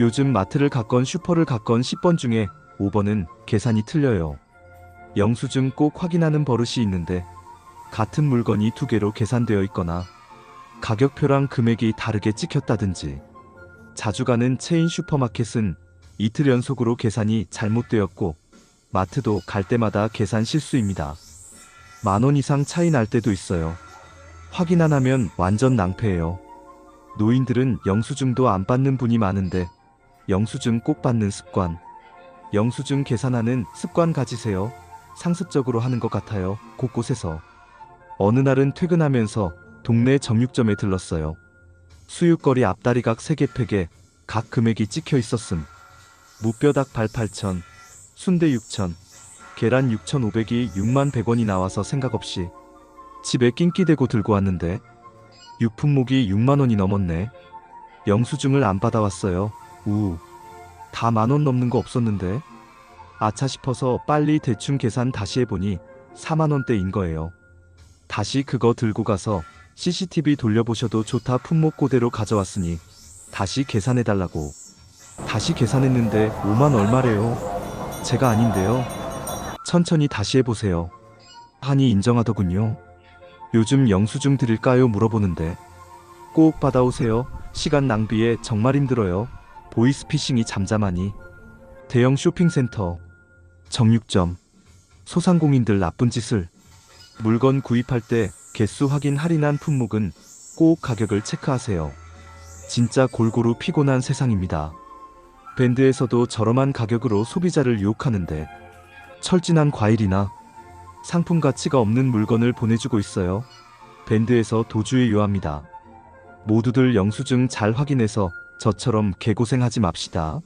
요즘 마트를 갔건 슈퍼를 갔건 10번 중에 5번은 계산이 틀려요. 영수증 꼭 확인하는 버릇이 있는데 같은 물건이 두 개로 계산되어 있거나 가격표랑 금액이 다르게 찍혔다든지 자주 가는 체인 슈퍼마켓은 이틀 연속으로 계산이 잘못되었고 마트도 갈 때마다 계산 실수입니다. 만 원 이상 차이 날 때도 있어요. 확인 안 하면 완전 낭패예요. 노인들은 영수증도 안 받는 분이 많은데 영수증 꼭 받는 습관. 영수증 계산하는 습관 가지세요. 상습적으로 하는 것 같아요. 곳곳에서. 어느 날은 퇴근하면서 동네 정육점에 들렀어요. 수육거리 앞다리 각 3개 팩에 각 금액이 찍혀 있었음. 무뼈닭 발 8천, 순대 6천, 계란 6,500이 6만 100원이 나와서 생각 없이 집에 낑기대고 들고 왔는데 유품목이 6만 원이 넘었네. 영수증을 안 받아왔어요. 우. 다 만 원 넘는 거 없었는데. 아차 싶어서 빨리 대충 계산 다시 해보니 4만 원대인 거예요. 다시 그거 들고 가서 CCTV 돌려보셔도 좋다 품목 그대로 가져왔으니 다시 계산해달라고. 다시 계산했는데 5만 얼마래요. 제가 아닌데요. 천천히 다시 해보세요. 하니 인정하더군요. 요즘 영수증 드릴까요? 물어보는데 꼭 받아오세요. 시간 낭비에 정말 힘들어요. 보이스피싱이 잠잠하니 대형 쇼핑센터, 정육점, 소상공인들 나쁜 짓을 물건 구입할 때 개수 확인 할인한 품목은 꼭 가격을 체크하세요. 진짜 골고루 피곤한 세상입니다. 밴드에서도 저렴한 가격으로 소비자를 유혹하는데 철진한 과일이나 상품 가치가 없는 물건을 보내주고 있어요. 밴드에서 도주에 요합니다. 모두들 영수증 잘 확인해서 저처럼 개고생하지 맙시다.